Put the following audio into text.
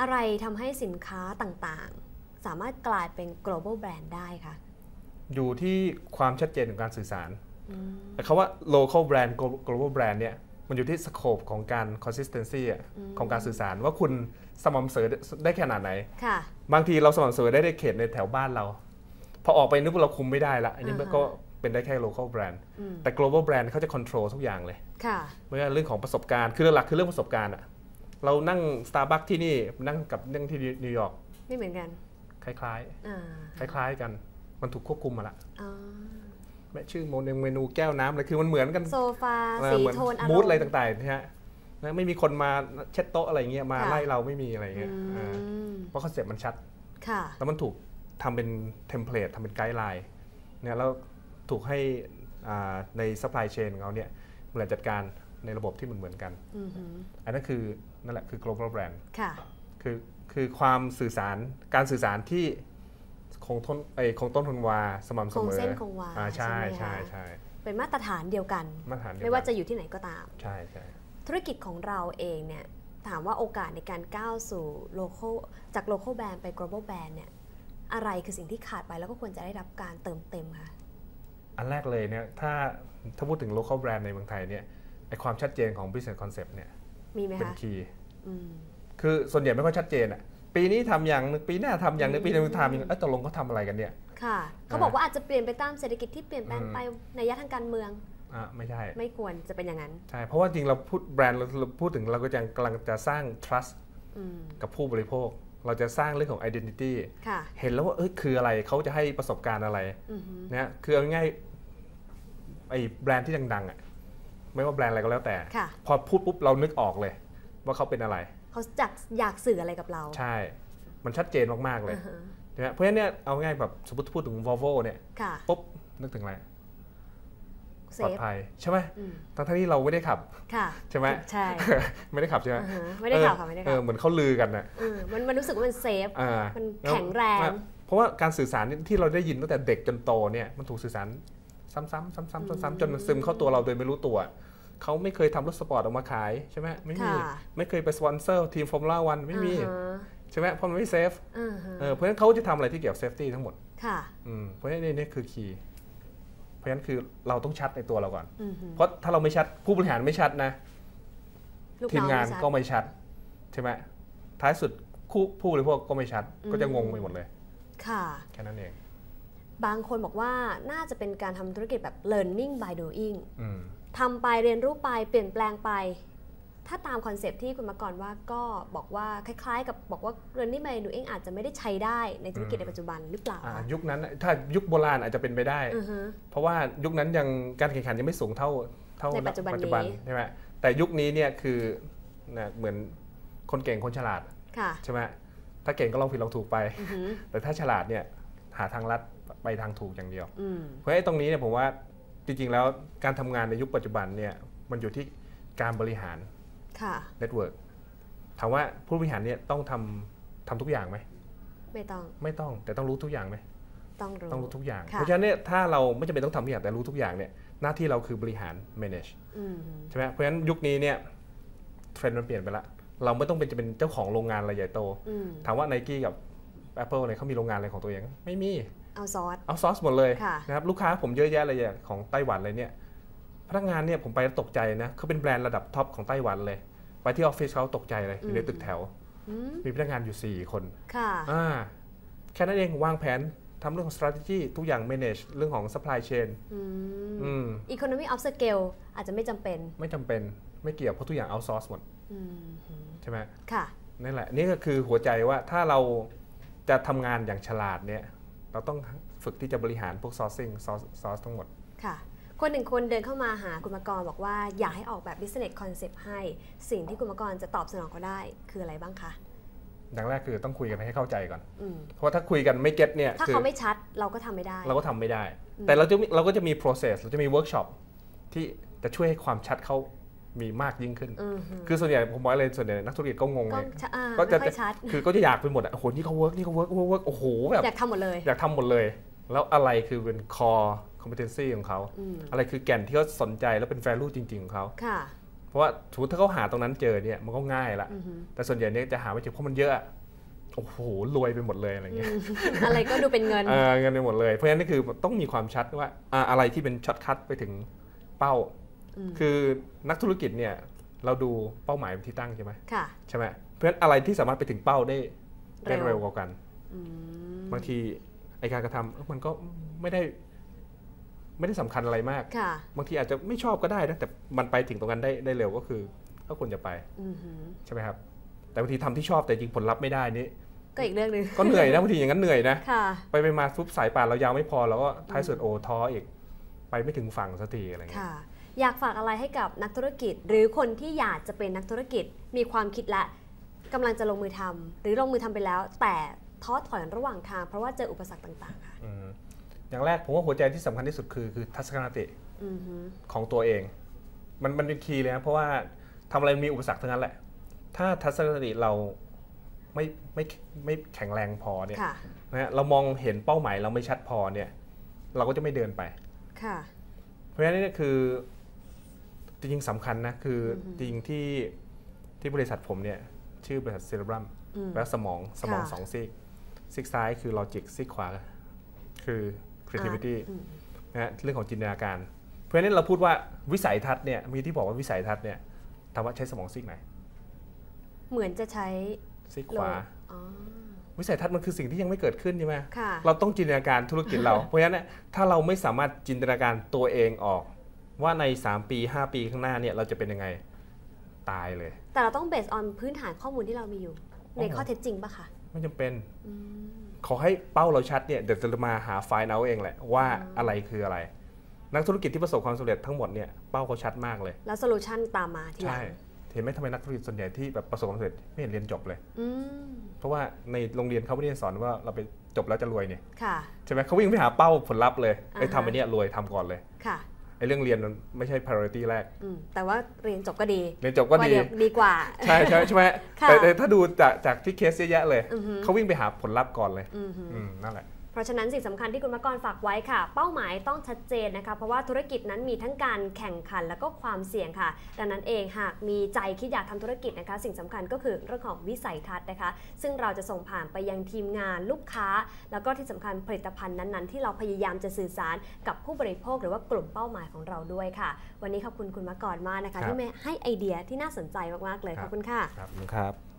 อะไรทำให้สินค้าต่างๆ สามารถกลายเป็น global brand ได้คะอยู่ที่ความชัดเจนของการสื่อสารอืมแต่คาว่า local brand global brand เนี่ยมันอยู่ที่ scope ของการ consistency อะของการสื่อสารว่าคุณสม่ำเสมอได้ขนาดไหนค่ะบางทีเราสม่ำเสมอได้ในเขตในแถวบ้านเรา พอออกไปนึกว่าเราคุมไม่ได้ละ อันนี้มันอ่าฮะก็เป็นได้แค่ local brand อืมแต่ global brand เขาจะ control ทุกอย่างเลยค่ะไม่ว่าเรื่องของประสบการณ์ คือหลักๆคือเรื่องประสบการณ์อะ เรานั่ง Starbucks ที่นี่นั่งกับนั่งที่นิวยอร์กไม่เหมือนกัน คล้ายอ่าๆคล้าย ๆกัน มันถูกควบคุมมาละอ๋อแม้ชื่อโมเนเมนูแก้วน้ำอะไรคือมันเหมือนกันโซฟาเออสีเหมือนโทนอารมณ์มูดอะไรต่างๆนะฮะนะไม่มีคนมาเช็ดโต๊ะอะไรเงี้ยมาค่ะไล่เราไม่มีอะไรเงี้ยอือ่ามเพราะคอนเซ็ปต์มันชัดค่ะแล้วมันถูกทำเป็นเทมเพลตทำเป็นไกด์ไลน์เนี่ยแล้วถูกให้อ่าในซัพพลายเชนของเขาเนี่ยบริหารจัดการในระบบที่มันเหมือนกันอือหืออันนั้นคือ นั่นแหละคือ global brand ค่ะคือคือความสื่อสารการสื่อสารที่คงต้นไอยคงต้นทนวาสม่ำเสคงมอเส้นคงวาอ่าใช่ใช่ใช่ไหมคะใช่เป็นมาตรฐานเดียวกันมาตรฐานเดียวไม่ว่ากัจะนอยู่ที่ไหนก็ตาม ใช่ใช่ธุรกิจของเราเองเนี่ยถามว่าโอกาสในการก้าวสู่ local จาก local brand ไป global brand เนี่ยอะไรคือสิ่งที่ขาดไปแล้วก็ควรจะได้รับการเติมเต็มคะอันแรกเลยเนี่ยถ้าถ้าพูดถึง local brand ในเมืองไทยเนี่ยไอความชัดเจนของ business concept เนี่ย มีไหมเป็นคะคีย์อืมคือส่วนใหญ่ไม่ค่อยชัดเจนอะปีนี้ทำอย่างหนึงปีหน้าทำอย่างหนึงปีหนึงทำอย่างหนึงเอ้ยตกลงเขาทำอะไรกันเนี่ยค่ะเขาบอกว่าอาจจะเปลี่ยนไปตามเศรษฐกิจที่เปลี่ยนแปลงอืมไปในยะทางการเมืองอะไม่ใช่ ไม่ควรจะเป็นอย่างนั้นใช่เพราะว่าจริงเราพูดแบรนด์เราเราพูดถึงเราก็จะกำลังจะสร้าง trust อืมกับผู้บริโภค เราจะสร้างเรื่องของ identity ค่ะเห็นแล้วว่าเอ้ยคืออะไรเขาจะให้ประสบการณ์อะไรอือหือนะคือเอาง่ายๆไอ้แบรนด์ที่ดังๆอะ ไม่ว่าแบรนด์อะไรก็แล้วแต่ค่ะพอพูดปุ๊บเรานึกออกเลย ว่าเขาเป็นอะไร เขาจักอยากสื่ออะไรกับเรา ใช่ มันชัดเจนมากๆเลยอ่าฮะใช่ไหมเพราะฉะนั้นเนี่ยเอาง่ายแบบสมมติพูดถึง Volvo เนี่ยค่ะปุ๊บนึกถึงอะไรเซปลอดฟภัยใช่ไหมอืมทั้งๆที่เราไม่ได้ขับค่ะใช่ไหมใช่ ไม่ได้ขับใช่ไหมอ่าฮะไม่ได้ข่าวค่ะไม่ได้เอข่าอวเหมือนเขาลือกันน่ะเออมันมันรู้สึกว่ามันเซฟอ่ามันแข็งแรง เพราะว่าการสื่อสารที่เราได้ยินตั้งแต่เด็กจนโตเนี่ยมันถูกสื่อสารซ้ำๆซ้ำๆซ้ำๆจนมันซึมเข้าตัวเราโดยไม่รู้ตัว เขาไม่เคยทำรถสปอร์ตออกมาขายใช่ไหมไม่มีค่ะไม่เคยไปสปอนเซอร์ทีมฟอร์มูล่าวันไม่มีอ่าฮะใช่ไหมเพราะมันไม่เซฟอ่าฮะเออเพราะฉะนั้นเขาจะทำอะไรที่เกี่ยวกับเซฟตี้ทั้งหมดค่ะอืมเพราะฉะนั้นนี่นี่คือคีย์เพราะฉะนั้นคือเราต้องชัดในตัวเราก่อนอือหือเพราะถ้าเราไม่ชัดผู้บริหารไม่ชัดนะลูกทีมน้องงานไม่ชัดก็ไม่ชัดใช่ไหมท้ายสุดคู่ผู้บริโภคก็ไม่ชัดอืมก็จะงงไปหมดเลย ค่ะแค่นั้นเอง บางคนบอกว่าน่าจะเป็นการทำธุรกิจแบบ learning by doing อืม ทำไปเรียนรู้ไปเปลี่ยนแปลงไป ถ้าตามคอนเซปต์ที่คุณมาก่อนว่าก็บอกว่าคล้ายๆ กับบอกว่า learning by doing อาจจะไม่ได้ใช้ได้ในธุรกิจในปัจจุบันหรือเปล่าอ่าคะยุคนั้นถ้ายุคโบราณอาจจะเป็นไปได้อือฮึเพราะว่ายุคนั้นยังการแข่งขันยังไม่สูงเท่าเท่าในปัจจุบันนี้ใช่ไหมแต่ยุคนี้เนี่ยคือนะเหมือนคนเก่งคนฉลาดค่ะใช่ไหมถ้าเก่งก็ลองผิดลองถูกไปอือฮึแต่ถ้าฉลาดเนี่ยหาทางลัดไปทางถูกอย่างเดียวอืมเพราะไอ้ตรงนี้เนี่ยผมว่า จริงๆแล้วการทำงานในยุคปัจจุบันเนี่ยมันอยู่ที่การบริหารค่ะเน็ตเวิร์กถามว่าผู้บริหารเนี่ยต้องทำทำทุกอย่างไหมไม่ต้องไม่ต้องแต่ต้องรู้ทุกอย่างไหมต้องรู้ต้องรู้ทุกอย่างค่ะเพราะฉะนั้นเนี่ยถ้าเราไม่จำเป็นต้องทำทุกอย่างแต่รู้ทุกอย่างเนี่ยหน้าที่เราคือบริหาร manage อืมใช่ไหมเพราะฉะนั้นยุคนี้เนี่ยเทรนด์มันเปลี่ยนไปละเราไม่ต้องเป็นจะเป็นเจ้าของโรงงานอะไรใหญ่โตอืมถามว่า n นกี้กับ Apple อะไรเขามีโรงงานอะไรของตัวเอง ไม่มี เอาซอสเอาซอสหมดเลยค่ะนะครับลูกค้าผมเยอะแยะเลยอย่างของไต้หวันเลยเนี่ยพนักงานเนี่ยผมไปแล้วตกใจนะเขาเป็นแบรนด์ระดับท็อปของไต้หวันเลย ไปที่ออฟฟิศเขาตกใจเลยอยู่ในตึกแถวอืมมีพนักงานอยู่ 4 คนค่ะอ่าแค่นั้นเองวางแผนทำเรื่องของ strategy ทุกอย่าง manage เรื่องของ supply chain อืมอืม economy of scale อาจจะไม่จำเป็น ไม่จำเป็นไม่เกี่ยวเพราะทุกอย่าง outsource หมดอืมใช่ไหมค่ะนั่นแหละ นี่ก็คือหัวใจว่าถ้าเราจะทำงานอย่างฉลาดเนี่ย เราต้องฝึกที่จะบริหารพวก sourcing source source ทั้งหมด ค่ะ คนหนึ่งคนเดินเข้ามาหาคุณมกรบอกว่าอยากให้ออกแบบ business concept ให้ สิ่งที่คุณมกรจะตอบสนองเขาได้คืออะไรบ้างคะอย่างแรกคือต้องคุยกันให้เข้าใจก่อนอืมเพราะว่าถ้าคุยกันไม่เก็ตเนี่ย ถ้าคือเขาไม่ชัดเราก็ทำไม่ได้ เราก็ทำไม่ได้ แต่เราจะมีเราก็จะมี process เราจะมี workshop ที่จะช่วยให้ความชัดเขา มีมากยิ่งขึ้นอืมฮึคือส่วนใหญ่ผมบอกเลยส่วนใหญ่นักธุรกิจก็งงก็เลยชะอ่าก็ไม่จะค่อยชัดคือก็จะอยากไปหมดอะโอ้โหนี่เขา work นี่เขา work work work โอ้โหแบบอยากทำหมดเลย อยากทำหมดเลย แล้วอะไรคือเป็น core competency ของเขาอืมอะไรคือแก่นที่เขาสนใจแล้วเป็น value จริง ๆ ของเขาค่ะราะว่าสมมติถ้าเขาหาตรงนั้นเจอเนี่ยมันก็ง่ายละอือหือแต่ส่วนใหญ่เนี่ยจะหาไม่เจอเพราะมันเยอะอะโอ้โหรวยไปหมดเลยอะไรเงี้ยอะไรก็ดูเป็นเงินเออเงินไปหมดเลย เพราะฉะนั้นนี่คือต้องมีความชัดว่าอ่าอะไรที่เป็นช็อตคัทไปถึงเป้าอืม คือนักธุรกิจเนี่ยเราดูเป้าหมายเป็นที่ตั้งใช่ไหมค่ะใช่ไหมเพราะฉะนั้นอะไรที่สามารถไปถึงเป้าได้ได้เร็วเร็วกว่ากันอืมบางทีไอการกระทำเอ้ามันก็ไม่ได้ ไม่ได้สำคัญอะไรมากค่ะบางทีอาจจะไม่ชอบก็ได้นะแต่มันไปถึงตรงนั้นได้ได้เร็วก็คือ ก็ควรจะไปอือหือใช่ไหมครับ แต่บางทีทำที่ชอบแต่จริงผลลัพธ์ไม่ได้นี่ก็อีกเรื่องหนึ่งก็เหนื่อยนะบางทีอย่างนั้นเหนื่อยนะค่ะไปไปมาฟุบสายป่านเรายาวไม่พอแล้วก็ท้ายสุดโอท้ออีก ไปไม่ถึงฝั่งสักทีอะไรเงี้ยค่ะ อยากฝากอะไรให้กับนักธุรกิจ หรือคนที่อยากจะเป็นนักธุรกิจมีความคิดและกำลังจะลงมือทำหรือลงมือทำไปแล้ว แต่ท้อถอยระหว่างทาง เพราะว่าเจออุปสรรคต่างๆค่ะอืมอย่างแรกผมว่าหัวใจที่สำคัญที่สุดคือคือทัศนคติอือหือของตัวเอง มันมันเป็นคีย์เลยนะเพราะว่าทำอะไรมีอุปสรรคทั้งนั้นแหละ ถ้าทัศนคติเราไม่ไม่ไม่แข็งแรงพอเนี่ยค่ะนะฮะเรามองเห็นเป้าหมายเราไม่ชัดพอเนี่ย เราก็จะไม่เดินไป ค่ะ เพราะฉะนั้นนี่คือ จริงๆสำคัญนะคือออฮึจริงๆที่ที่บริษัทผมเนี่ยชื่อบริษัทเซเลบรัมอืมแล้วสมองสมองค่ะสองซีกซีกซ้ายคือ logic ซีกขวา คือ creativity อืมนะฮะเรื่องของจินตนาการ เพราะฉะนั้นเราพูดว่าวิสัยทัศน์เนี่ยมีที่บอกว่าวิสัยทัศน์เนี่ยถามว่าใช้สมองซีกไหนเหมือนจะใช้ซีกโลขวาอ๋อวิสัยทัศน์มันคือสิ่งที่ยังไม่เกิดขึ้นใช่ไหมค่ะเราต้องจินตนาการธุรกิจเรา เพราะฉะนั้นเนยถ้าเราไม่สามารถจินตนาการตัวเองออก ว่าใน 3 ปี 5 ปีข้างหน้าเนี่ยเราจะเป็นยังไงตายเลย แต่เราต้องเบสออนพื้นฐานข้อมูลที่เรามีอยู่ ในโอ้โหข้อเท็จจริงปะคะไม่จำเป็นอืมขอให้เป้าเราชัดเนี่ยเดี๋ยวจะมาหาไฟล์เอาเองแหละว่าอ๋อออะไรคืออะไร นักธุรกิจที่ประสบความสำเร็จทั้งหมดเนี่ยเป้าเขาชัดมากเลย แล้วโซลูชันตามมาทีหลัใช่งเห็นไหมทำไมนักธุรกิจส่วนใหญ่ที่แบบประสบความสำเร็จไม่เห็นเรียนจบเลยอืมเพราะว่าในโรงเรียนเขาไม่ได้สอนว่าเราไปจบแล้วจะรวยเนี่ยค่ะใช่ไหมเขาวิ่งไปหาเป้าผลลัพธ์เลยไอ้อ่าฮะทำไอ้เนี่ยรวยทำก่อนเลยค่ะไอ้ เรื่องเรียนมันไม่ใช่ priority แรกอืมแต่ว่าเรียนจบก็ดี เรียนจบก็ดีว่าเยวดีกว่า ใช่ใช่ใช่ไหมค่ะแต่แต่ถ้าดูจากจากที่เคสเยอะแยะเลยอือฮึเขาวิ่งไปหาผลลัพธ์ก่อนเลยอือหืออืมนั่นแหละ เพราะฉะนั้นสิ่งสำคัญที่คุณมกรฝากไว้ค่ะ เป้าหมายต้องชัดเจนนะคะ เพราะว่าธุรกิจนั้นมีทั้งการแข่งขันแล้วก็ความเสี่ยงค่ะ ดังนั้นเองหากมีใจคิดอยากทำธุรกิจนะคะ สิ่งสำคัญก็คือเรื่องของวิสัยทัศน์นะคะ ซึ่งเราจะส่งผ่านไปยังทีมงานลูกค้า แล้วก็ที่สำคัญผลิตภัณฑ์นั้นๆ ที่เราพยายามจะสื่อสารกับผู้บริโภค หรือว่ากลุ่มเป้าหมายของเราด้วยค่ะ วันนี้ขอบคุณคุณมกรมากนะคะครับที่มาให้ไอเดียที่น่าสนใจมากๆเลยขอบคุณค่ะครับครับ